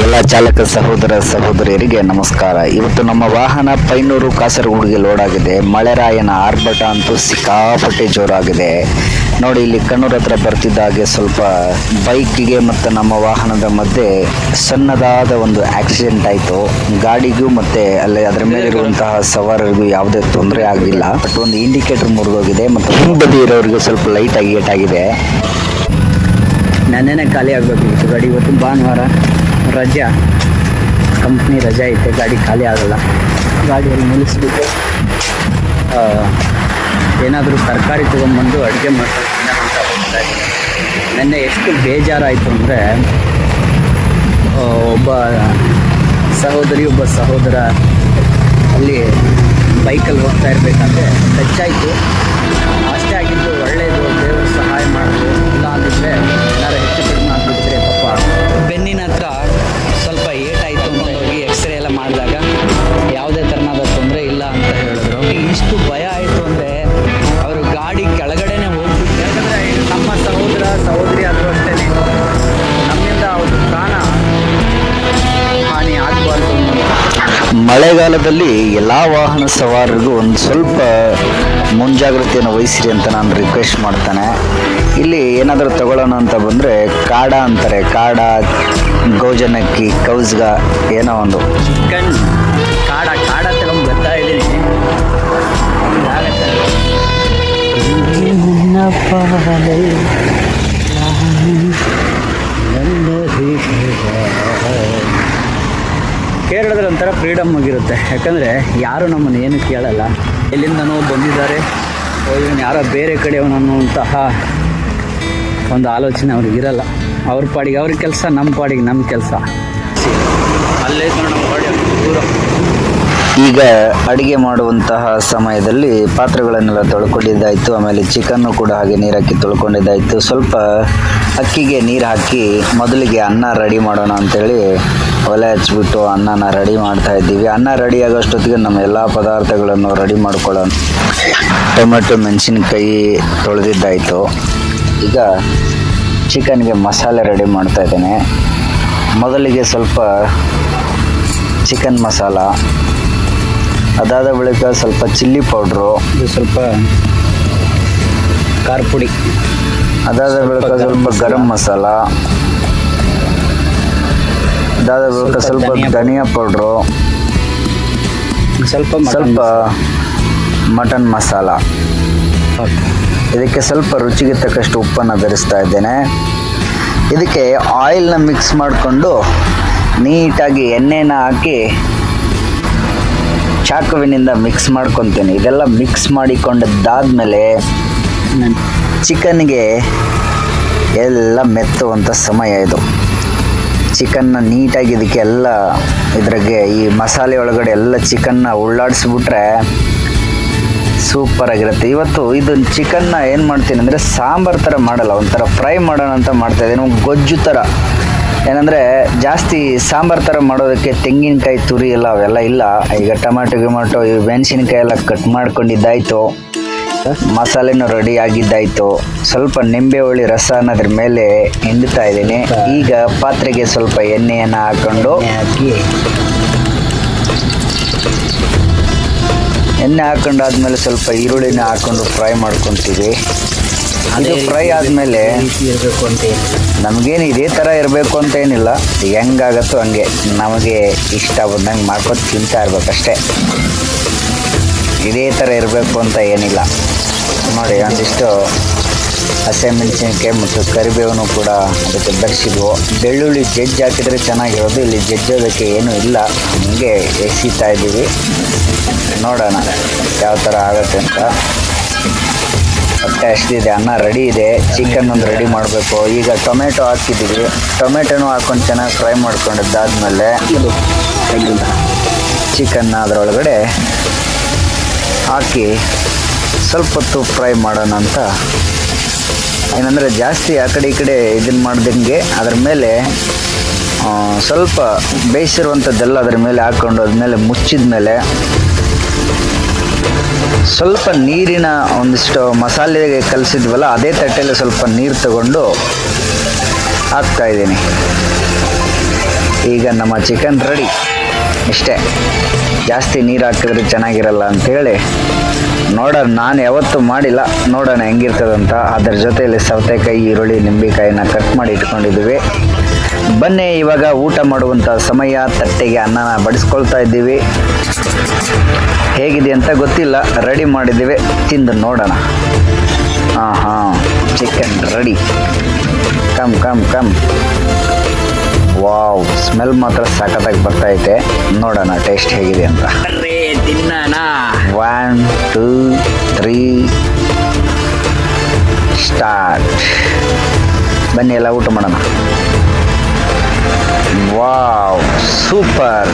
ಎಲ್ಲ ಚಾಲಕ ಸಹೋದರ ಸಹೋದರಿಯರಿಗೆ ನಮಸ್ಕಾರ. ಇವತ್ತು ನಮ್ಮ ವಾಹನ ಪೈನೂರು ಕಾಸರಗೋಡಿಗೆ ಲೋಡ್ ಆಗಿದೆ. ಮಳೆರಾಯನ ಆರ್ಭಟ ಅಂತೂ ಸಿಕ್ಕಾಪಟ್ಟೆ ಜೋರಾಗಿದೆ. ನೋಡಿ, ಇಲ್ಲಿ ಕಣ್ಣೂರ ಹತ್ರ ಬರ್ತಿದ್ದ ಹಾಗೆ ಸ್ವಲ್ಪ ಬೈಕಿಗೆ ಮತ್ತು ನಮ್ಮ ವಾಹನದ ಮಧ್ಯೆ ಸಣ್ಣದಾದ ಒಂದು ಆಕ್ಸಿಡೆಂಟ್ ಆಯಿತು. ಗಾಡಿಗೂ ಮತ್ತೆ ಅಲ್ಲಿ ಅದರ ಮೇಲೆ ಇರುವಂತಹ ಸವಾರರಿಗೂ ಯಾವುದೇ ತೊಂದರೆ ಆಗಿಲ್ಲ. ಬಟ್ ಒಂದು ಇಂಡಿಕೇಟರ್ ಮುರಿದೋಗಿದೆ ಮತ್ತು ಹಿಂಬದಿ ಇರೋರಿಗೆ ಸ್ವಲ್ಪ ಲೈಟ್ ಆಗಿ ಏಟಾಗಿದೆ ನನ್ನೇನೆ ಖಾಲಿ ಆಗಬೇಕಿತ್ತು ಗಾಡಿ ಇವತ್ತು ಭಾನುವಾರ. ರಜಾ. ಕಂಪ್ನಿ ರಜಾ ಐತೆ, ಗಾಡಿ ಖಾಲಿ ಆಗಲ್ಲ. ಗಾಡಿಯಲ್ಲಿ ನಿಲ್ಲಿಸ್ಬಿಟ್ಟು ಏನಾದರೂ ತರಕಾರಿ ತೊಗೊಂಬಂದು ಅಡುಗೆ ತಿನ್ನೋಣ ಅಂತ ನೆನ್ನೆ ಎಷ್ಟು ಬೇಜಾರಾಯಿತು ಅಂದರೆ ಒಬ್ಬ ಸಹೋದರಿ, ಒಬ್ಬ ಸಹೋದರ ಅಲ್ಲಿ ಬೈಕಲ್ಲಿ ಹೋಗ್ತಾ ಇರಬೇಕಂದ್ರೆ ಟಚ್ ಆಯಿತು ಇಷ್ಟು ಭಯ ಆಯಿತು ಅಂದರೆ ಅವರು ಗಾಡಿ ಕೆಳಗಡೆನೆ ಹೋಗ್ಬಿಟ್ಟು ಯಾಕಂದರೆ ನಮ್ಮ ಸಹೋದರ ಸಹೋದರಿ ಅದು ಅಷ್ಟೇ ನಮ್ಮಿಂದ ಅವ್ರ ಪ್ರಾಣ ಹಾನಿ ಆಗಬಾರ್ದು ಮಳೆಗಾಲದಲ್ಲಿ ಎಲ್ಲ ವಾಹನ ಸವಾರರಿಗೂ ಒಂದು ಸ್ವಲ್ಪ ಮುಂಜಾಗ್ರತೆಯನ್ನು ವಹಿಸಿರಿ ಅಂತ ನಾನು ರಿಕ್ವೆಸ್ಟ್ ಮಾಡ್ತಾನೆ. ಇಲ್ಲಿ ಏನಾದರೂ ತಗೊಳ್ಳೋಣ ಅಂತ ಬಂದರೆ ಕಾಡ ಅಂತಾರೆ. ಕಾಡ ಗೌಜನಕ್ಕಿ ಕೌಸ್ಗ ಏನೋ ಒಂದು. ಚಿಕನ್ ಕೇರಳದಲ್ಲಿ ಒಂಥರ ಫ್ರೀಡಮ್ ಆಗಿರುತ್ತೆ. ಯಾಕಂದರೆ ಯಾರು ನಮ್ಮನ್ನು ಏನು ಕೇಳಲ್ಲ. ಎಲ್ಲಿಂದನೋ ಬಂದಿದ್ದಾರೆ. ಇವನು ಯಾರೋ ಬೇರೆ ಕಡೆಯವನು ಅನ್ನುವಂತಹ ಒಂದು ಆಲೋಚನೆ ಅವ್ರಿಗೆ ಇರಲ್ಲ. ಅವ್ರ ಪಾಡಿಗೆ ಅವ್ರ ಕೆಲಸ, ನಮ್ಮ ಪಾಡಿಗೆ ನಮ್ಮ ಕೆಲಸ. ಅಲ್ಲೇ ನಮ್ಮ ದೂರ. ಈಗ ಅಡುಗೆ ಮಾಡುವಂತಹ ಸಮಯದಲ್ಲಿ ಪಾತ್ರೆಗಳನ್ನೆಲ್ಲ ತೊಳ್ಕೊಂಡಿದ್ದಾಯಿತು, ಆಮೇಲೆ ಚಿಕನ್ನು ಕೂಡ ಹಾಗೆ ನೀರು ಹಾಕಿ ತೊಳ್ಕೊಂಡಿದ್ದಾಯಿತು. ಸ್ವಲ್ಪ ಅಕ್ಕಿಗೆ ನೀರು ಹಾಕಿ ಮೊದಲಿಗೆ ಅನ್ನ ರೆಡಿ ಮಾಡೋಣ ಅಂತೇಳಿ ಒಲೆ ಹಚ್ಬಿಟ್ಟು ಅನ್ನನ ರೆಡಿ ಮಾಡ್ತಾ ಇದ್ದೀವಿ. ಅನ್ನ ರೆಡಿ ಆಗೋಷ್ಟೊತ್ತಿಗೆ ನಮ್ಮ ಎಲ್ಲ ಪದಾರ್ಥಗಳನ್ನು ರೆಡಿ ಮಾಡ್ಕೊಳ್ಳೋಣ. ಟೊಮೆಟೊ, ಮೆಣಸಿನ್ಕಾಯಿ ತೊಳೆದಿದ್ದಾಯಿತು. ಈಗ ಚಿಕನ್ಗೆ ಮಸಾಲೆ ರೆಡಿ ಮಾಡ್ತಾ ಇದ್ದೇನೆ. ಮೊದಲಿಗೆ ಸ್ವಲ್ಪ ಚಿಕನ್ ಮಸಾಲ ಅದಾದ ಬಳಿಕ ಸ್ವಲ್ಪ ಚಿಲ್ಲಿ ಪೌಡ್ರು ಇದು ಸ್ವಲ್ಪ ಖಾರ ಪುಡಿ. ಅದಾದ ಬಳಿಕ ಸ್ವಲ್ಪ ಗರಂ ಮಸಾಲ. ಅದಾದ ಬಳಿಕ ಸ್ವಲ್ಪ ಧನಿಯಾ ಪೌಡ್ರು. ಸ್ವಲ್ಪ ಸ್ವಲ್ಪ ಮಟನ್ ಮಸಾಲ. ಇದಕ್ಕೆ ಸ್ವಲ್ಪ ರುಚಿಗೆ ತಕ್ಕಷ್ಟು ಉಪ್ಪನ್ನು ಧರಿಸ್ತಾ ಇದ್ದೇನೆ. ಇದಕ್ಕೆ ಆಯಿಲ್ನ ಮಿಕ್ಸ್ ಮಾಡಿಕೊಂಡು ನೀಟಾಗಿ ಎಣ್ಣೆನ ಹಾಕಿ ಚಾಕುವಿನಿಂದ ಮಿಕ್ಸ್ ಮಾಡ್ಕೊತೀನಿ. ಇದೆಲ್ಲ ಮಿಕ್ಸ್ ಮಾಡಿಕೊಂಡದ್ದಾದ್ಮೇಲೆ ಚಿಕನ್ಗೆ ಎಲ್ಲ ಮೆತ್ತುವಂಥ ಸಮಯ ಇದು. ಚಿಕನ್ನ ನೀಟಾಗಿ ಇದಕ್ಕೆ ಎಲ್ಲ ಇದ್ರಾಗೆ ಈ ಮಸಾಲೆ ಒಳಗಡೆ ಎಲ್ಲ ಚಿಕನ್ನ ಉಳ್ಳಾಡಿಸ್ಬಿಟ್ರೆ ಸೂಪರ್ ಆಗಿರುತ್ತೆ. ಇವತ್ತು ಇದು ಚಿಕನ್ನ ಏನು ಮಾಡ್ತೀನಿ ಅಂದರೆ ಸಾಂಬಾರು ಥರ ಮಾಡಲ್ಲ, ಒಂಥರ ಫ್ರೈ ಮಾಡೋಣ ಅಂತ ಮಾಡ್ತಾ ಇದ್ದೀನಿ. ಗೊಜ್ಜು ಥರ ಏನಂದರೆ ಜಾಸ್ತಿ ಸಾಂಬಾರು ಥರ ಮಾಡೋದಕ್ಕೆ ತೆಂಗಿನಕಾಯಿ ತುರಿ ಎಲ್ಲ ಅವೆಲ್ಲ ಇಲ್ಲ. ಈಗ ಟೊಮ್ಯಾಟೊ ಗಿಮಾಟೊ ಈ ಮೆಣಸಿನ್ಕಾಯಿ ಎಲ್ಲ ಕಟ್ ಮಾಡ್ಕೊಂಡಿದ್ದಾಯಿತು. ಮಸಾಲೆನೂ ರೆಡಿ ಆಗಿದ್ದಾಯಿತು. ಸ್ವಲ್ಪ ನಿಂಬೆ ಹುಳಿ ರಸ ಅನ್ನೋದ್ರ ಮೇಲೆ ಹಿಂಡ್ತಾ ಇದ್ದೀನಿ. ಈಗ ಪಾತ್ರೆಗೆ ಸ್ವಲ್ಪ ಎಣ್ಣೆಯನ್ನು ಹಾಕೊಂಡು ಹಾಕಿ. ಎಣ್ಣೆ ಹಾಕೊಂಡಾದ್ಮೇಲೆ ಸ್ವಲ್ಪ ಈರುಳ್ಳಿನ ಹಾಕೊಂಡು ಫ್ರೈ ಮಾಡ್ಕೊತೀವಿ. ಅದು ಫ್ರೈ ಆದಮೇಲೆ ರೀತಿ ಇರಬೇಕು ಅಂತ ಏನಿಲ್ಲ ನಮಗೇನು ಇದೇ ಥರ ಇರಬೇಕು ಅಂತ ಏನಿಲ್ಲ. ಹೆಂಗಾಗತ್ತೋ ಹಂಗೆ. ನಮಗೆ ಇಷ್ಟ ಬಂದಂಗೆ ಮಾಡ್ಕೊಂಡು ತಿಂತಾ ಇರ್ಬೇಕಷ್ಟೇ. ಇದೇ ಥರ ಇರಬೇಕು ಅಂತ ಏನಿಲ್ಲ. ನೋಡಿ ಒಂದಿಷ್ಟು ಹಸಿಮೆಣಸಿನ್ಕಾಯಿ ಮತ್ತು ಕರಿಬೇವನ್ನು ಕೂಡ ಅದಕ್ಕೆ ಬೆರೆಸಿದ್ವು. ಬೆಳ್ಳುಳ್ಳಿ ಜಜ್ಜಿ ಹಾಕಿದ್ರೆ ಚೆನ್ನಾಗಿರೋದು. ಇಲ್ಲಿ ಜಜ್ಜೋದಕ್ಕೆ ಏನೂ ಇಲ್ಲ. ಹಂಗೆ ಎಸಿತಾ ಇದ್ದೀವಿ. ನೋಡೋಣ ಯಾವ ಥರ ಆಗುತ್ತೆ ಅಂತ. ಹೊಟ್ಟೆ ಅಷ್ಟಿದೆ ಅನ್ನ ರೆಡಿ ಇದೆ ಚಿಕನ್ ಒಂದು ರೆಡಿ ಮಾಡಬೇಕು. ಈಗ ಟೊಮೆಟೊ ಹಾಕಿದ್ದೀವಿ ಟೊಮೆಟೊನು ಹಾಕೊಂಡು ಚೆನ್ನಾಗಿ ಫ್ರೈ ಮಾಡ್ಕೊಂಡಿದ್ದಾದ್ಮೇಲೆ ಚಿಕನ್ನ ಅದರೊಳಗಡೆ ಹಾಕಿ ಸ್ವಲ್ಪ ಹೊತ್ತು ಫ್ರೈ ಮಾಡೋಣ ಅಂತ. ಏನಂದರೆ ಜಾಸ್ತಿ ಆ ಕಡೆ ಈ ಕಡೆ ಇದನ್ನು ಮಾಡ್ದಂಗೆ ಅದ್ರ ಮೇಲೆ ಸ್ವಲ್ಪ ಬೇಯಿಸಿರುವಂಥದ್ದೆಲ್ಲ ಅದ್ರ ಮೇಲೆ ಹಾಕ್ಕೊಂಡು ಅದ್ಮೇಲೆ ಮುಚ್ಚಿದ ಮೇಲೆ ಸ್ವಲ್ಪ ನೀರಿನ ಒಂದಿಷ್ಟು ಮಸಾಲೆಗೆ ಕಲಿಸಿದ್ವಲ್ಲ, ಅದೇ ತಟ್ಟೆಯಲ್ಲಿ ಸ್ವಲ್ಪ ನೀರು ತಗೊಂಡು ಹಾಕ್ತಾ ಇದ್ದೀನಿ. ಈಗ ನಮ್ಮ ಚಿಕನ್ ರೆಡಿ ಇಷ್ಟೇ. ಜಾಸ್ತಿ ನೀರು ಹಾಕಿದ್ರೆ ಚೆನ್ನಾಗಿರಲ್ಲ ಅಂಥೇಳಿ ನೋಡೋಣ. ನಾನು ಯಾವತ್ತೂ ಮಾಡಿಲ್ಲ. ನೋಡೋಣ ಹೆಂಗಿರ್ತದಂತ. ಅದರ ಜೊತೆಯಲ್ಲಿ ಸೌತೆಕಾಯಿ, ಈರುಳ್ಳಿ, ನಿಂಬೆಕಾಯಿನ ಕಟ್ ಮಾಡಿ ಇಟ್ಕೊಂಡಿದ್ದೀವಿ. ಬನ್ನಿ ಇವಾಗ ಊಟ ಮಾಡುವಂಥ ಸಮಯ ತಟ್ಟೆಗೆ ಅನ್ನನ ಬಡಿಸ್ಕೊಳ್ತಾ ಇದ್ದೀವಿ. ಹೇಗಿದೆ ಅಂತ ಗೊತ್ತಿಲ್ಲ ರೆಡಿ ಮಾಡಿದ್ದೀವಿ ತಿಂದು ನೋಡೋಣ. ಹಾಂ ಹಾಂ chicken ready come come come wow smell ಮಾತ್ರ ಸಖತ್ತಾಗಿ ಬರ್ತಾ ಐತೆ. ನೋಡೋಣ ಟೇಸ್ಟ್ ಹೇಗಿದೆ ಅಂತ. ತಿನ್ನಣ. ಒನ್ ಟೂ ತ್ರೀ ಸ್ಟಾರ್ಟ್ ಬನ್ನಿ ಎಲ್ಲ ಊಟ ಮಾಡೋಣ. Wow super